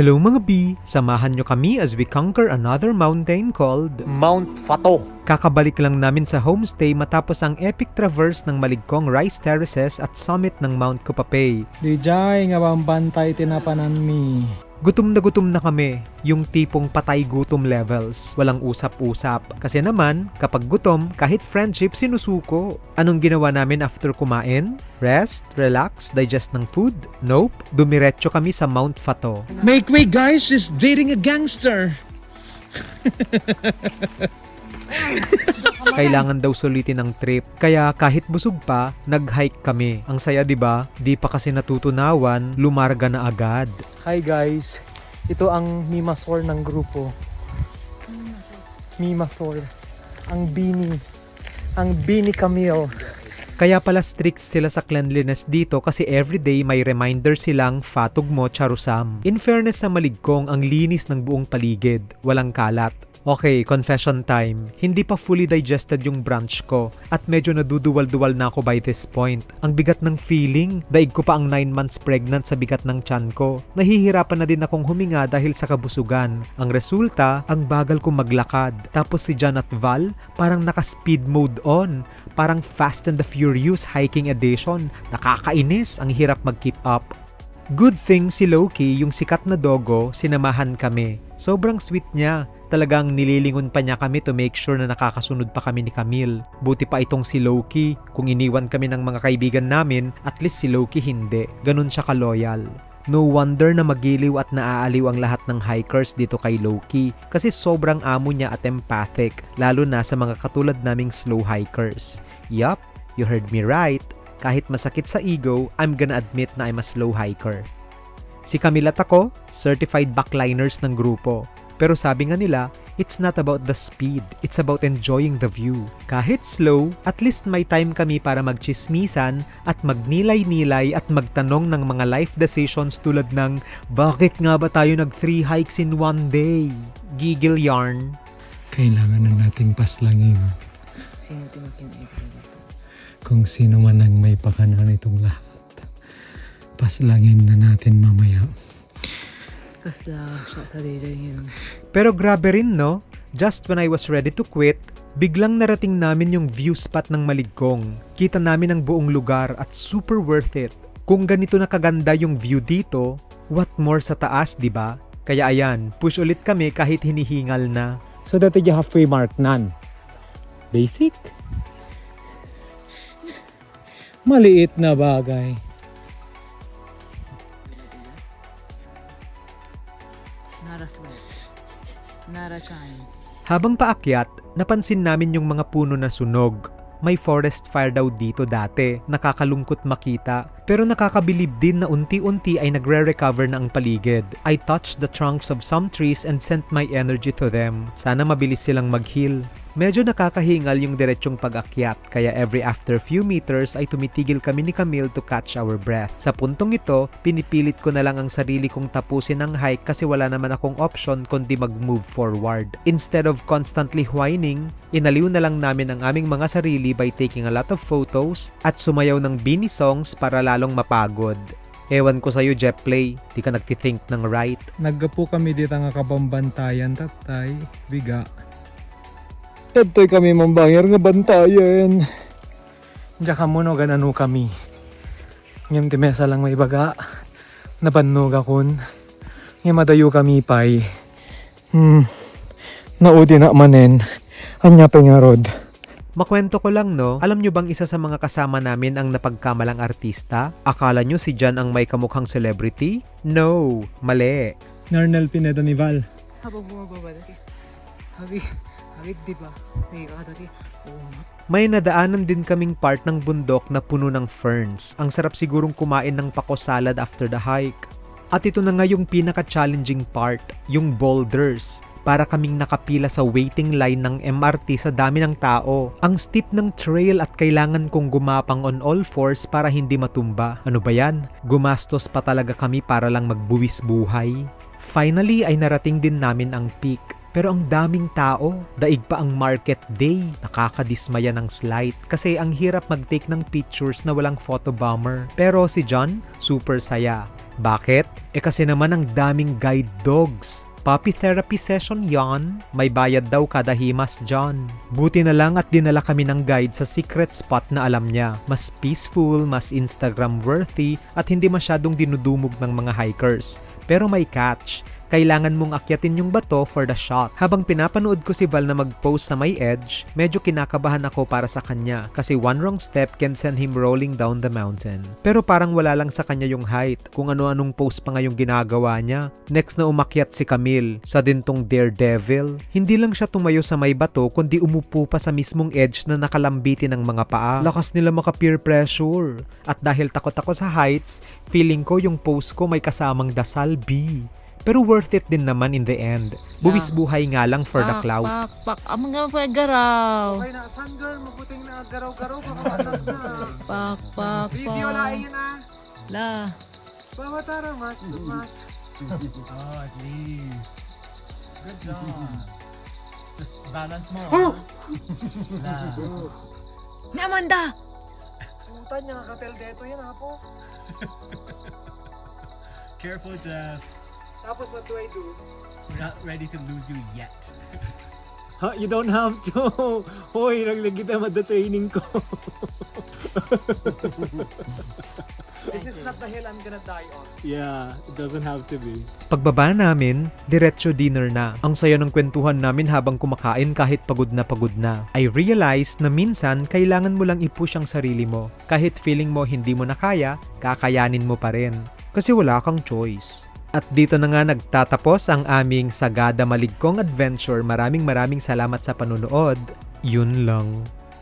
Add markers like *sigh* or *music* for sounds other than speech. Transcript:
Hello mga B! Samahan nyo kami as we conquer another mountain called Mount Fato. Kakabalik lang namin sa homestay matapos ang epic traverse ng maligkong rice terraces at summit ng Mount Kupapay. Di jay nga bantay tinapanan mi. Gutom na gutom na kami, yung tipong patay gutom levels, walang usap-usap. Kasi naman, kapag gutom, kahit friendship sinusuko. Anong ginawa namin after kumain? Rest, relax, digest ng food? Nope, dumiretso kami sa Mount Fato. Make way guys, she's dating a gangster. *laughs* *laughs* Kailangan daw sulitin ang trip. Kaya kahit busog pa, nag-hike kami. Ang saya 'di ba? Di pa kasi natutunawan, lumarga na agad. Hi guys. Ito ang Mimasor ng grupo. Mimasor. Ang Bini. Ang Bini Camille. Kaya pala strict sila sa cleanliness dito kasi everyday may reminder silang fatog mo charusam. In fairness sa maligkong, ang linis ng buong paligid. Walang kalat. Okay, confession time. Hindi pa fully digested yung brunch ko at medyo naduduwal-duwal na ako by this point. Ang bigat ng feeling, daig ko pa ang 9 months pregnant sa bigat ng tiyan ko. Nahihirapan na din akong huminga dahil sa kabusugan. Ang resulta, ang bagal ko maglakad. Tapos si Jan at Val, parang naka-speed mode on. Parang Fast and the Furious hiking edition. Nakakainis, ang hirap mag-keep up. Good thing si Loki, yung sikat na dogo, sinamahan kami. Sobrang sweet niya. Talagang nililingon pa niya kami to make sure na nakakasunod pa kami ni Camille. Buti pa itong si Loki. Kung iniwan kami ng mga kaibigan namin, at least si Loki hindi. Ganun siya ka-loyal. No wonder na magiliw at naaaliw ang lahat ng hikers dito kay Loki kasi sobrang amo niya at empathic, lalo na sa mga katulad naming slow hikers. Yup, you heard me right. Kahit masakit sa ego, I'm gonna admit na I'm a slow hiker. Si Camille at ako, certified backliners ng grupo. Pero sabi nga nila, it's not about the speed, it's about enjoying the view. Kahit slow, at least may time kami para magchismisan at magnilay-nilay at magtanong ng mga life decisions tulad ng bakit nga ba tayo nag three hikes in one day? Giggle yarn. Kailangan na nating paslangin Sino tinikinig dito? Kung sino man ang may pakana nitong lahat. Paslangin na natin mamaya. Kasla siya sa yun. Pero grabe rin no, just when I was ready to quit, biglang narating namin yung view spot ng Maligkong. Kita namin ang buong lugar at super worth it. Kung ganito na kaganda yung view dito, what more sa taas, di ba? Kaya ayan, push ulit kami kahit hinihingal na. So dati yung halfway mark nan. Basic. Maliit na bagay. Habang paakyat, napansin namin yung mga puno na sunog. May forest fire daw dito dati, nakakalungkot makita. Pero nakakabilib din na unti-unti ay nagre-recover na ang paligid. I touched the trunks of some trees and sent my energy to them. Sana mabilis silang mag-heal. Medyo nakakahingal yung diretsyong pag-akyat, kaya every after few meters ay tumitigil kami ni Camille to catch our breath. Sa puntong ito, pinipilit ko na lang ang sarili kong tapusin ang hike kasi wala naman akong option kundi mag-move forward. Instead of constantly whining, inaliw na lang namin ang aming mga sarili by taking a lot of photos at sumayaw ng Bini songs para lalong mapagod. Ewan ko sa'yo, Jeff Play. Di ka nagtithink ng right. Naggapo kami dito nga kabambantayan tatay. Biga. Tatay kami mambayar nga bantayan. Diyan ka mo no ganano kami. Ngem ti mesa lang may baga. Nabannog akon. Ngem madayo kami pay. Hmm. Naudi na manen. Anya pa nga rod. Makwento ko lang no, alam nyo bang isa sa mga kasama namin ang napagkamalang artista? Akala nyo si Jan ang may kamukhang celebrity? No, mali. Narnel Pineda ni Val. Habang bumababa dati. Habi. Habi di ba? Nga. May nadaanan din kaming part ng bundok na puno ng ferns. Ang sarap sigurong kumain ng pako salad after the hike. At ito na nga yung pinaka-challenging part, yung boulders. Para kaming nakapila sa waiting line ng MRT sa dami ng tao. Ang steep ng trail at kailangan kong gumapang on all fours para hindi matumba. Ano ba yan? Gumastos pa talaga kami para lang magbuwis buhay. Finally ay narating din namin ang peak. Pero ang daming tao, daig pa ang market day. Nakakadismaya ng slight kasi ang hirap mag-take ng pictures na walang photobomber. Pero si John, super saya. Bakit? Eh kasi naman ang daming guide dogs. Puppy therapy session yon. May bayad daw kada himas dyan. Buti na lang at dinala kami ng guide sa secret spot na alam niya. Mas peaceful, mas Instagram worthy at hindi masyadong dinudumog ng mga hikers. Pero may catch. Kailangan mong akyatin yung bato for the shot. Habang pinapanood ko si Val na mag-post sa may edge, medyo kinakabahan ako para sa kanya kasi one wrong step can send him rolling down the mountain. Pero parang wala lang sa kanya yung height, kung ano-anong pose pa nga yung ginagawa niya. Next na umakyat si Camille, sa dintong daredevil. Hindi lang siya tumayo sa may bato kundi umupo pa sa mismong edge na nakalambitin ng mga paa. Lakas nila maka peer pressure. At dahil takot ako sa heights, feeling ko yung pose ko may kasamang dasal B. Pero worth it din naman in the end. Buwis buhay nga lang for the Pak, clout. Pak, pak. Amang nga pa garaw. Okay na, sun girl, mabuting na garaw-garaw, kakamatag na. Pak, pak, Video pak. lain yun ah. La. Pawatara, mas, mas. *laughs* Oh, at least. Good job. Just balance mo. Oh! *laughs* La. Ni Amanda! Putan niya, katel deto yan ha po. Careful, Jeff. Tapos what do I do? We're not ready to lose you yet. Ha, you don't have to. *laughs* Hoy, naglagay tayo mada training ko. *laughs* This is not the hill I'm gonna die on. Yeah, it doesn't have to be. Pagbaba namin, diretso dinner na. Ang saya ng kwentuhan namin habang kumakain kahit pagod na pagod na. I realized na minsan kailangan mo lang i-push ang sarili mo. Kahit feeling mo hindi mo na kaya, kakayanin mo pa rin. Kasi wala kang choice. At dito na nga nagtatapos ang aming Sagada Maligkong Adventure. Maraming maraming salamat sa panunood. Yun lang.